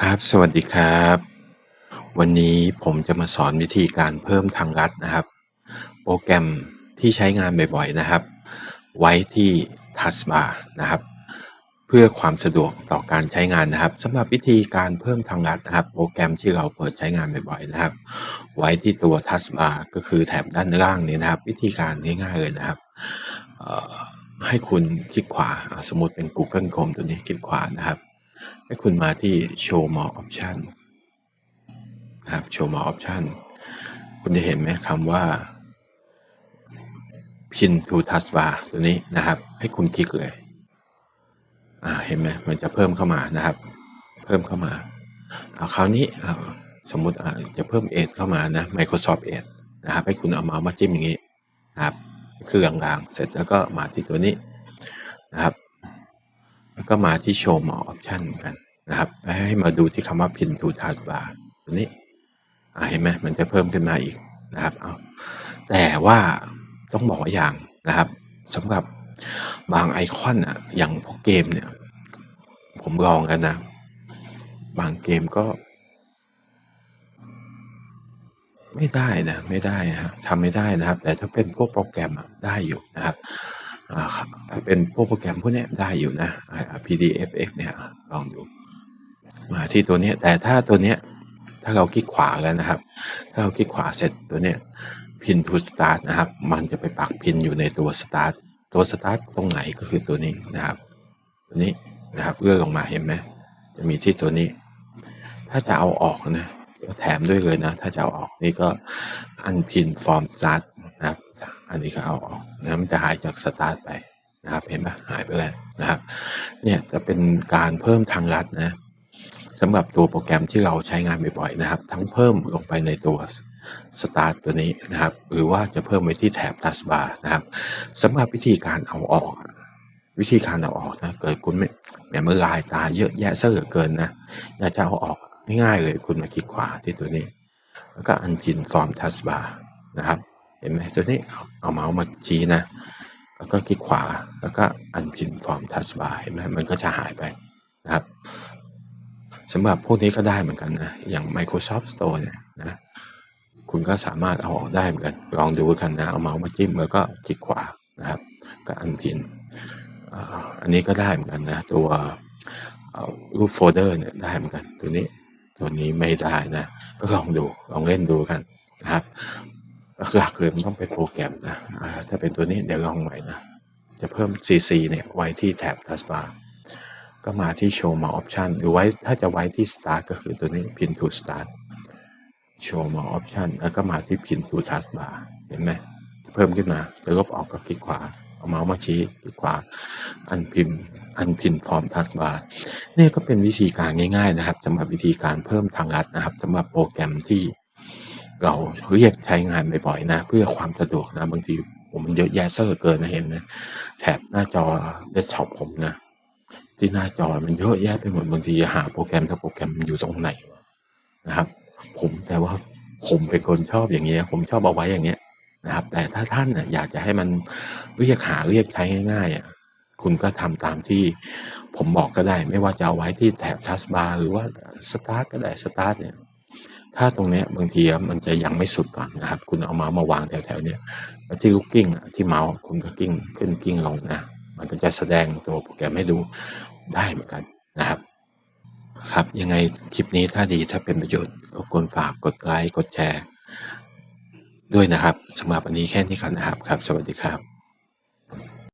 ครับ สวัสดีครับ วันนี้ผมจะมาสอนวิธีการเพิ่มทางลัดนะครับ โปรแกรมที่ใช้งานบ่อยๆนะครับ ไว้ที่ Taskbar นะครับ เพื่อความสะดวกต่อการใช้งานนะครับสำหรับวิธีการเพิ่มทางลัดนะครับ โปรแกรมที่เราเปิดใช้งานบ่อยๆนะครับ ไว้ที่ตัว Taskbar ก็คือแถบด้านล่างนี้นะครับ วิธีการง่ายๆเลยนะครับให้คุณคลิกขวาสมมติเป็น Google Chrome ตัวนี้คลิกขวานะครับ ให้คุณมาที่ Show More Option นะครับ Show More Option คุณจะเห็นไหมคำว่า Pin to Taskbar ตัวนี้นะครับ ให้คุณคลิกเลยเห็นไหมมันจะเพิ่มเข้ามานะครับ เพิ่มเข้ามาเอาคราวนี้สมมุติจะเพิ่ม Edge เข้ามานะ Microsoft Edge นะครับให้คุณเอาเมาส์มาจิ้มอย่างนี้นะครับคือลางๆเสร็จแล้วก็มาที่ตัวนี้นะครับ แล้วก็มาที่ Show More Option เหมือนกันนะครับ ให้มาดูที่คำว่า Pin to Taskbar ตัวนี้เห็นไหมมันจะเพิ่มขึ้นมาอีกนะครับเอาแต่ว่าต้องบอกว่าอย่างนะครับสำหรับบางไอคอนอะอย่างพวกเกมเนี่ย ผมลองกันนะ บางเกมก็ ไม่ได้นะ ไม่ได้นะทำไม่ได้นะครับ แต่ถ้าเป็นพวกโปรแกรมอะได้อยู่นะครับ เป็นพวกโปรแกรมพวกนี้ได้อยู่นะ PDFX เนี่ยลองดูมาที่ตัวนี้แต่ถ้าตัวนี้ถ้าเราคลิกขวาแล้วนะครับ ถ้าเราคลิกขวาเสร็จตัวนี้ย Pin to Start นะครับ มันจะไปปักพินอยู่ในตัว Start ตัว Start ตรงไหนก็คือตัวนี้นะครับ ตัวนี้นะครับเลื่อนลงมาเห็นไหมจะมีที่ตัวนี้ ถ้าจะเอาออกนะก็แถมด้วยเลยนะ ถ้าจะเอาออกนี่ก็ unpin from start นะครับ อันนี้ก็เอาออกนะมันจะหายจาก start ไปนะครับเห็นไหมหายไปแล้วนะครับ เนี่ยจะเป็นการเพิ่มทางลัดนะสำหรับตัวโปรแกรมที่เราใช้งานบ่อยๆนะครับ ทั้งเพิ่มลงไปในตัว start ตัวนี้นะครับ หรือว่าจะเพิ่มไปที่แถบ taskbar นะครับสำหรับวิธีการเอาออก วิธีการเอาออกนะเกิดคุณไม่แหมมือลายตาเยอะแยะซะเหลือเกินนะอยากจะเอาออกง่ายๆเลยคุณมาคลิกขวาที่ตัวนี้ แล้วก็อันพินฟอร์มทัสบาร์นะครับ เห็นไหมตัวนี้เอาเมาส์มาชี้นะ แล้วก็คลิกขวาแล้วก็อันพินฟอร์มทัสบาร์เห็นไหมมันก็จะหายไปนะครับสำหรับพวกนี้ก็ได้เหมือนกันนะ อย่าง Microsoft Store เนี่ยนะคุณก็สามารถเอาออกได้เหมือนกัน ลองดูกันนะ เอาเมาส์มาจิ้มแล้วก็คลิกขวานะครับ ก็อันพินอันนี้ก็ได้เหมือนกันนะ ตัวรูปโฟลเดอร์เนี่ยได้เหมือนกัน ตัวนี้ตัวนี้ไม่ได้นะ ก็ลองดูลองเล่นดูกันนะครับ หลักเลยมันต้องเป็นโปรแกรมนะถ้าเป็นตัวนี้เดี๋ยวลองใหม่นะ จะเพิ่ม CC เนี่ยไว้ที่แท็บ Taskbar ก็มาที่ Show More Option หรือไว้ถ้าจะไว้ที่ Start ก็คือตัวนี้ Pin to Start Show More Option แล้วก็มาที่ Pin to Taskbar เห็นไหมเพิ่มขึ้นมาจะลบออกก็คลิกขวาเอาเมาส์มาชี้คลิกขวาอันพิมพ์อันพินฟอร์มทัสบาร์นี่ก็เป็นวิธีการง่ายๆนะครับสำหรับวิธีการเพิ่มทางลัดนะครับสำหรับโปรแกรมที่ เราเรียกใช้งานบ่อยๆนะ เพื่อความสะดวกนะบางทีผมมันเยอะแยะซะเหลือเกินนะเห็นนะแถบหน้าจอเดสก์ท็อปผมนะ ที่หน้าจอมันเยอะแยะไปหมดบางทีหาโปรแกรมถ้าโปรแกรมมันอยู่ตรงไหนนะครับ ผมแต่ว่าผมเป็นคนชอบอย่างเงี้ย ผมชอบเอาไว้อย่างเงี้ยนะครับ แต่ถ้าท่านนะอยากจะให้มันเรียกหาเรียกใช้ง่ายๆคุณก็ทำตามที่ผมบอกก็ได้ ไม่ว่าจะเอาไว้ที่แถบ Taskbar หรือว่า Start ก็ได้ Start เนี่ย ถ้าตรงเนี้ยบางทีมันจะยังไม่สุดก่อนนะครับ คุณเอาเมาส์มาวางแถวๆเนี้ยที่ลูกกิ้งที่เมาส์คุณก็กิ้งขึ้นกิ้งลงนะมันก็จะแสดงตัวโปรแกรมให้ดูได้เหมือนกันนะครับครับยังไงคลิปนี้ถ้าดีถ้าเป็นประโยชน์รบกวนฝากกดไลค์กดแชร์ ด้วยนะครับสำหรับวันนี้แค่นี้ก่อนนะครับครับ สวัสดีครับ